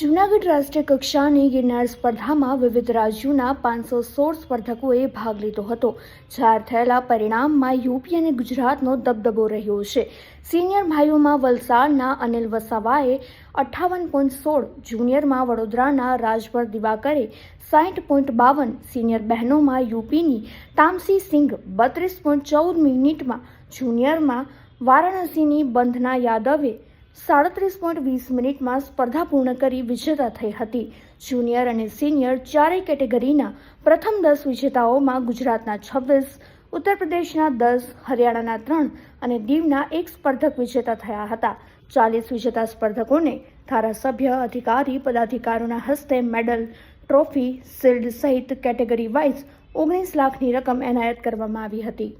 જૂનાગઢ રાષ્ટ્રીય કક્ષાની ગિરનાર સ્પર્ધામાં વિવિધ રાજ્યોના પાંચસો સોળ સ્પર્ધકોએ ભાગ લીધો હતો. જાહેર થયેલા પરિણામમાં યુપી અને ગુજરાતનો દબદબો રહ્યો છે. સિનિયર ભાઈઓમાં વલસાડના અનિલ વસાવાએ અઠ્ઠાવન પોઈન્ટ સોળ, જુનિયરમાં વડોદરાના રાજભર દિવાકરે સાઠ પોઈન્ટ બાવન, સિનિયર બહેનોમાં યુપીની તામસી સિંઘ બત્રીસ પોઈન્ટ ચૌદ મિનિટમાં, જુનિયરમાં વારાણસીની બંધના યાદવે સાડત્રીસ પોઈન્ટ વીસ મિનિટમાં સ્પર્ધા પૂર્ણ કરી વિજેતા થઈ હતી. જુનિયર અને સિનિયર ચારેય કેટેગરીના પ્રથમ દસ વિજેતાઓમાં ગુજરાતના છવ્વીસ ઉત્તર પ્રદેશના દસ, હરિયાણાના ત્રણ અને દીવના એક સ્પર્ધક વિજેતા થયા હતા. ચાલીસ વિજેતા સ્પર્ધકોને ધારાસભ્ય, અધિકારી, પદાધિકારીઓના હસ્તે મેડલ, ટ્રોફી, શિલ્ડ સહિત કેટેગરી વાઇઝ ઓગણીસ લાખની રકમ એનાયત કરવામાં આવી હતી.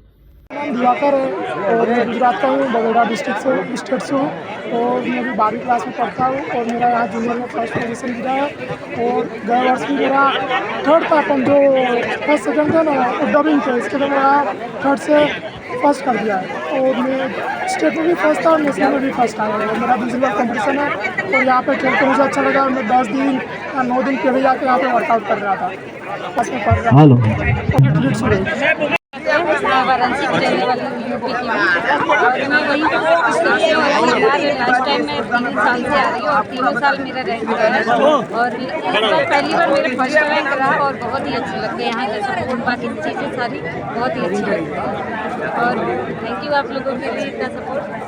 नाम दिवाकर है और मैं गुजरात का हूँ बड़ोड़ा डिस्ट्रिक्ट से स्टेट से हूँ। और मैं अभी बारहवीं क्लास में पढ़ता हूँ और मेरा यहाँ जूनियर में फ़र्स्ट पोजीशन मिला है। और गए वर्ष भी मेरा थर्ड था अपन जो फ़र्स्ट सेकंड था ना वो डबिंग थे इसके लिए मेरा थर्ड से फ़र्स्ट कर दिया है। और मैं स्टेट में भी फ़र्स्ट था और नेशनल में भी फ़र्स्ट आया और मेरा दूसरी बार कॉम्पिटिशन है। और यहाँ पर खेल के मुझे अच्छा लगा मैं दस दिन या नौ दिन पहले जाके यहाँ पर वर्कआउट कर रहा था। फ़र्स्ट में पढ़ रहा मैं वाराणसी की साल से आ रही हूँ और तीनों साल मेरा रैंक और पहली बार मेरा फ़र्स्ट रैंक रहा और बहुत ही अच्छा लगता है यहाँ के बाकी चीज़ें सारी बहुत ही अच्छी लगती है और थैंक यू आप लोगों के लिए इतना सपोर्ट